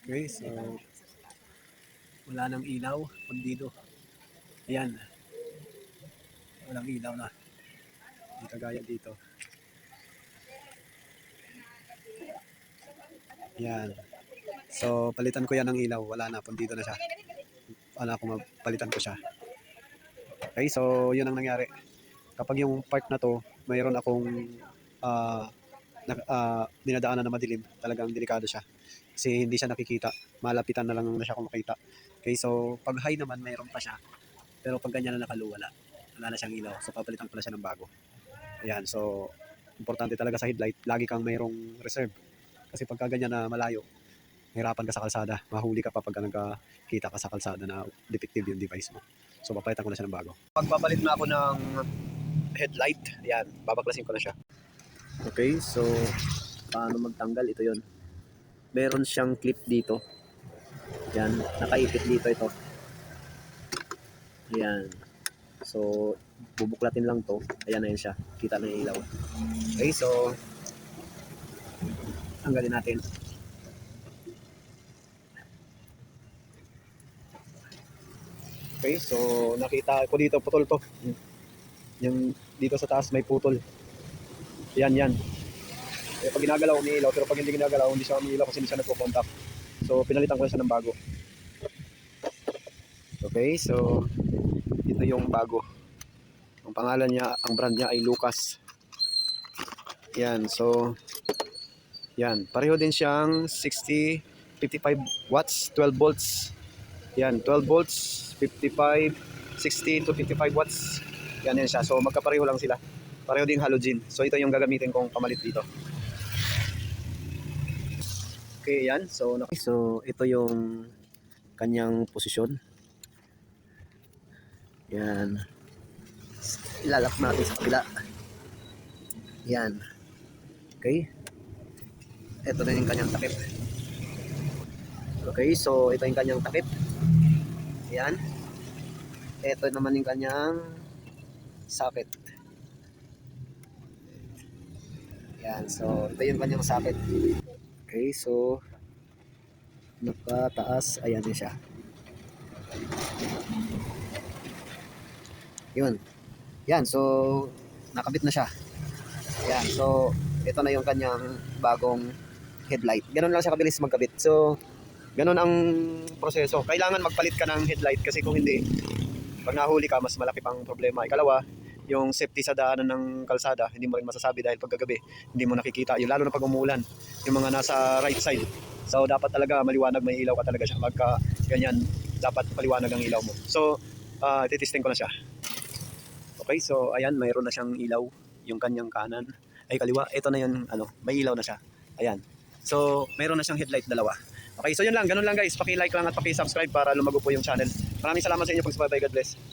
Okay, so wala nang ilaw dito. Ayan. Walang ilaw na. Hindi kagaya dito. Ayan. So, palitan ko yan ng ilaw. Wala na. Dito na siya. Wala akong palitan ko siya. Okay, so yun ang nangyari. Kapag yung part na to, mayroon akong ah na, ah, dinadaanan na madilim, talagang delikado siya. Kasi hindi siya nakikita. Malapitan na lang na siya kung makita. Okay, so pag high naman, mayroon pa siya. Pero pag ganyan na nakalo, wala. Na siyang ilaw. So papalitan na siya ng bago. Ayan, so importante talaga sa headlight, lagi kang mayroong reserve. Kasi pagka ganyan na malayo, hirapan ka sa kalsada. Mahuli ka pa pagka nagkakita ka sa kalsada na defective yung device mo. So papalitan ko na siya ng bago. Pagpapalit na ako ng headlight, ayan, babaklasin ko na siya. Okay, so paano magtanggal? Ito yon. Meron siyang clip dito. Yan, nakaipit dito ito. Ayan. So, bubuklatin lang to. Ayan na yun siya. Kita na yung ilaw. Okay, so tanggalin natin. Okay, so nakita ko dito putol to. Yung dito sa taas may putol. Yan, yan. Eh, pag ginagalaw, umiilaw. Pero pag hindi ginagalaw, hindi siya umiilaw kasi hindi siya nagpo-contact. So, pinalitan ko na siya ng bago. Okay, so, ito yung bago. Ang pangalan niya, ang brand niya ay Lucas. Yan, so, yan. Pareho din siyang 60, 55 watts, 12 volts. Yan, 12 volts, 55, 16 to 55 watts. Yan yan siya. So, magkapareho lang sila. Pareho din halogen. So ito yung gagamitin kong pamalit dito. Okay, yan. So, nak- so ito yung kanyang posisyon. Yan. Ilalak natin sa kabila. Yan. Okay. Ito na yung kanyang takip. Okay, so ito yung kanyang takip. Yan. Ito naman yung kanyang socket. Yan, so ito yung kanyang socket. Okay, so nakataas, ayan din siya. Yun. Yan, so nakabit na siya. Yan, so ito na yung kanyang bagong headlight. Ganun lang siya kabilis magkabit. So, ganun ang proseso. Kailangan magpalit ka ng headlight kasi kung hindi, pag nahuli ka, mas malaki pang problema. Ikalawa, yung safety sa daanan ng kalsada, hindi mo rin masasabi dahil pagkagabi, hindi mo nakikita. Yung lalo na pag umulan, yung mga nasa right side. So, dapat talaga maliwanag, may ilaw ka talaga siya. Magka ganyan, dapat maliwanag ang ilaw mo. So, uh, titesting ko na siya. Okay, so ayan, mayroon na siyang ilaw, yung kanyang kanan. Ay, kaliwa, ito na yung, ano, may ilaw na siya. Ayan. So, mayroon na siyang headlight dalawa. Okay, so yun lang, ganun lang guys. Paki-like lang at paki-subscribe para lumago po yung channel. Maraming salamat sa inyo pag God bless.